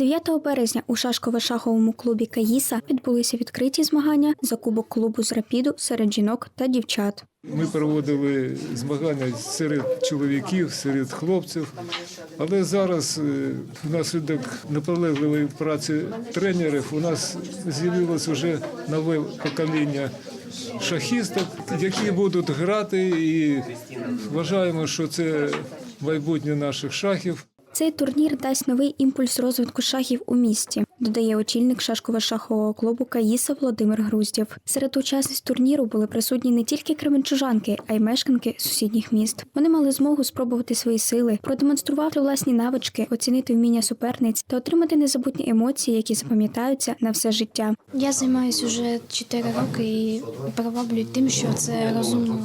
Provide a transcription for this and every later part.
9 березня у шашково-шаховому клубі Каїса відбулися відкриті змагання за кубок клубу з рапіду серед жінок та дівчат. Ми проводили змагання серед чоловіків, серед хлопців. Але зараз е, внаслідок наполегливої праці тренерів у нас з'явилось вже нове покоління шахісток, які будуть грати, і вважаємо, що це майбутнє наших шахів. Цей турнір дасть новий імпульс розвитку шахів у місті, додає очільник шашково-шахового клубу Каїса Володимир Груздєв. Серед учасниць турніру були присутні не тільки кременчужанки, а й мешканки сусідніх міст. Вони мали змогу спробувати свої сили, продемонструвати власні навички, оцінити вміння суперниць та отримати незабутні емоції, які запам'ятаються на все життя. Я займаюся вже 4 роки і приваблюю тим, що це розумна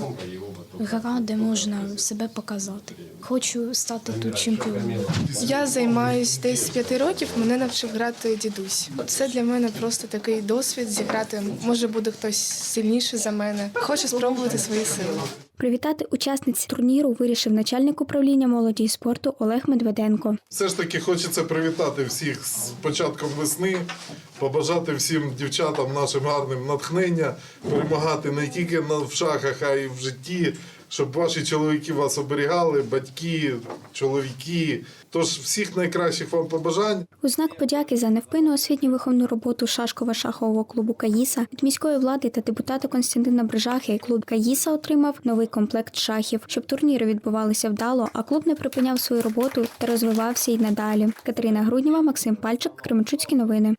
гра, де можна себе показати. Хочу стати тут чемпіоном. Я займаюсь десь з п'яти років. Мене навчив грати дідусь. Це для мене просто такий досвід зіграти. Може буде хтось сильніший за мене. Хочу спробувати свої сили. Привітати учасниць турніру вирішив начальник управління молоді і спорту Олег Медведенко. Все ж таки хочеться привітати всіх з початком весни, побажати всім дівчатам нашим гарним натхнення, перемагати не тільки в шахах, а й в житті, щоб ваші чоловіки вас оберігали, батьки, чоловіки. Тож всіх найкращих вам побажань. У знак подяки за невпинну освітню виховну роботу шашково-шахового клубу Каїса від міської влади та депутата Константина Брижахи клуб Каїса отримав новий комплект шахів, щоб турніри відбувалися вдало, а клуб не припиняв свою роботу та розвивався й надалі. Катерина Груднєва, Максим Пальчик, Кременчуцькі новини.